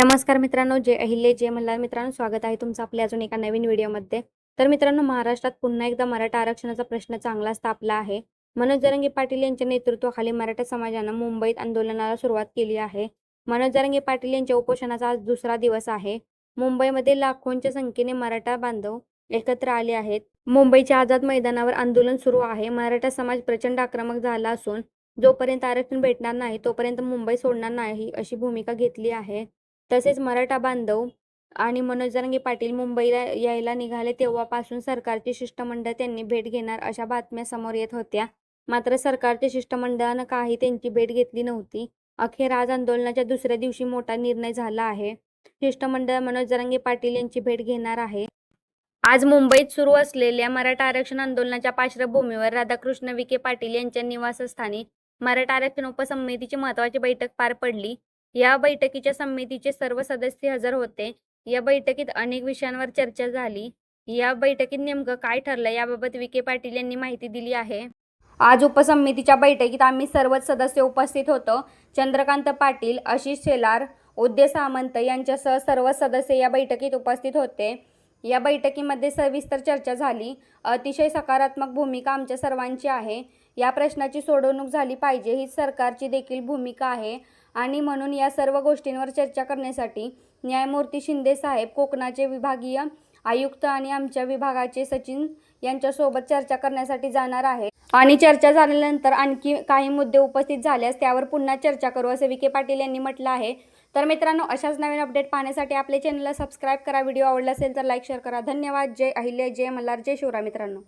नमस्कार मित्रांनो जय अहिल्ये जय मल्हार. मित्रांनो स्वागत आहे तुमचं आपल्या अजून एका नवीन व्हिडिओमध्ये. तर मित्रांनो महाराष्ट्रात पुन्हा एकदा मराठा आरक्षणाचा प्रश्न चांगलाच तापला आहे. मनोज जरंगे पाटील यांच्या नेतृत्वाखाली मराठा समाजानं मुंबईत आंदोलनाला सुरुवात केली आहे. मनोज जरंगे पाटील यांच्या उपोषणाचा आज दुसरा दिवस आहे. मुंबईमध्ये लाखोंच्या संख्येने मराठा बांधव एकत्र आले आहेत. मुंबईच्या आझाद मैदानावर आंदोलन सुरू आहे. मराठा समाज प्रचंड आक्रमक झाला असून जोपर्यंत आरक्षण भेटणार नाही तोपर्यंत मुंबई सोडणार नाही अशी भूमिका घेतली आहे. तसेच मराठा बांधव आणि मनोज जरांगे पाटील मुंबईला यायला निघाले तेव्हापासून सरकारचे शिष्टमंडळ त्यांनी भेट घेणार अशा बातम्या समोर येत होत्या. मात्र सरकारच्या शिष्टमंडळानं काही त्यांची भेट घेतली नव्हती. अखेर आज आंदोलनाच्या दुसऱ्या दिवशी मोठा निर्णय झाला आहे. शिष्टमंडळ मनोज जरांगे पाटील यांची भेट घेणार आहे. आज मुंबईत सुरू असलेल्या मराठा आरक्षण आंदोलनाच्या पार्श्वभूमीवर राधाकृष्ण विखे पाटील यांच्या निवासस्थानी मराठा आरक्षण उपसमितीची महत्त्वाची बैठक पार पडली. या बैठकीच्या समितीचे सर्व सदस्य हजर होते. या बैठकीत अनेक विषयांवर चर्चा झाली. या बैठकीत नेमकं काय ठरलं याबाबत विखे पाटील यांनी माहिती दिली आहे. आज उपसमितीच्या बैठकीत आम्ही सर्वच सदस्य उपस्थित होतो. चंद्रकांत पाटील आशिष शेलार उदय सामंत यांच्यासह सर्व सदस्य या बैठकीत उपस्थित होते. या बैठकीमध्ये सविस्तर चर्चा झाली. अतिशय सकारात्मक भूमिका आमच्या सर्वांची आहे. या प्रश्नाची सोडवणूक झाली पाहिजे ही सरकारची देखील भूमिका आहे. आणि म्हणून या सर्व गोष्टींवर चर्चा करण्यासाठी न्यायमूर्ती शिंदे साहेब कोकणाचे विभागीय आयुक्त आणि आमच्या विभागाचे सचिन यांच्यासोबत चर्चा करण्यासाठी जाणार आहे. आणि चर्चा झाल्यानंतर आणखी काही मुद्दे उपस्थित झाल्यास त्यावर पुन्हा चर्चा करू असे विखे पाटील यांनी म्हटलं आहे. तर मित्रांनो अशाच नवीन अपडेट पाहण्यासाठी आपल्या चॅनलला सबस्क्राईब करा. व्हिडिओ आवडला असेल तर लाईक शेअर करा. धन्यवाद. जय अहिल्या जय मल्हार जय शिवरा मित्रांनो.